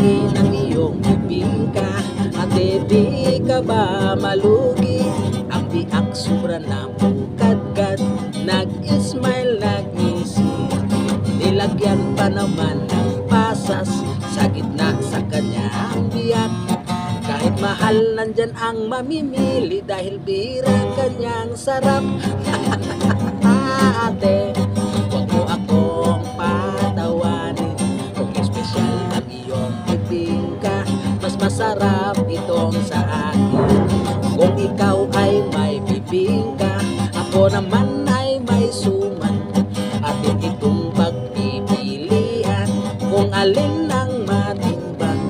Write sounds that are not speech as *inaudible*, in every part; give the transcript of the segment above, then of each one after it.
laki ng iyong bibingka Ate di ka ba malugi? Ang biak sobra na bukadkad Nag-smile, nag-ngisi Nilagyan pa naman ng pasas. Sa gitna sa kanyang biyak. Kahit mahal nandyan ang mamimili. Dahil bira kanyang sarap. *laughs* Ate, masarap itong sa akin. Kung ikaw ay may bibingka Ako naman ay may suman. Atin itong pagpipilian Kung alin ang matimbang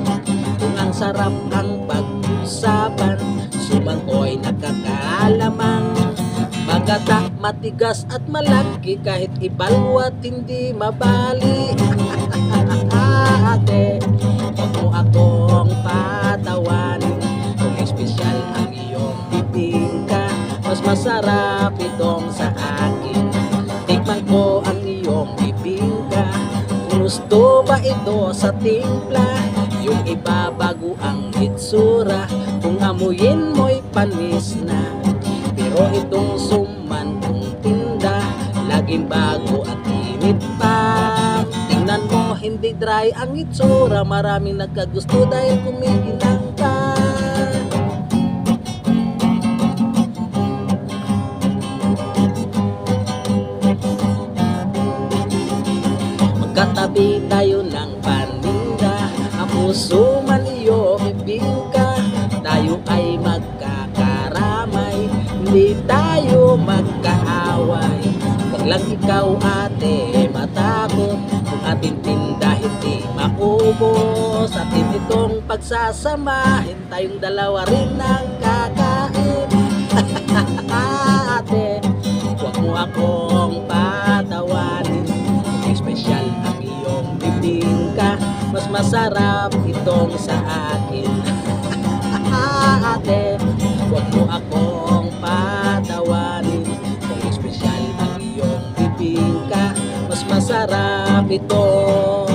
Kung ang sarap ang pag-usapan Suman ko'y nakakalamang Magata, matigas at malaki Kahit ibalwat hindi mabali *laughs* masarap itong sa akin. Tikman ko ang iyong bibingka. Gusto ba ito sa timpla? Yung iba bago ang itsura. Kung amuyin mo'y panis na Pero itong suman kong tinda Laging bago at init pa. Tingnan mo hindi dry ang itsura. Maraming nagkagusto dahil kumikinang Magkatabi tayo ng paninda Ang puso man iyo bibingka Tayo ay magkakaramay Hindi tayo magkaaway. Huwag lang ikaw ate matakot Kung ating tinda hindi maubos. Atin itong pagsasamahin Tayong dalawa rin ang kakain masarap itong sa akin. *laughs* Ate, huwag mo akong patawanin Kung espesyal ang iyong bibingka Mas masarap ito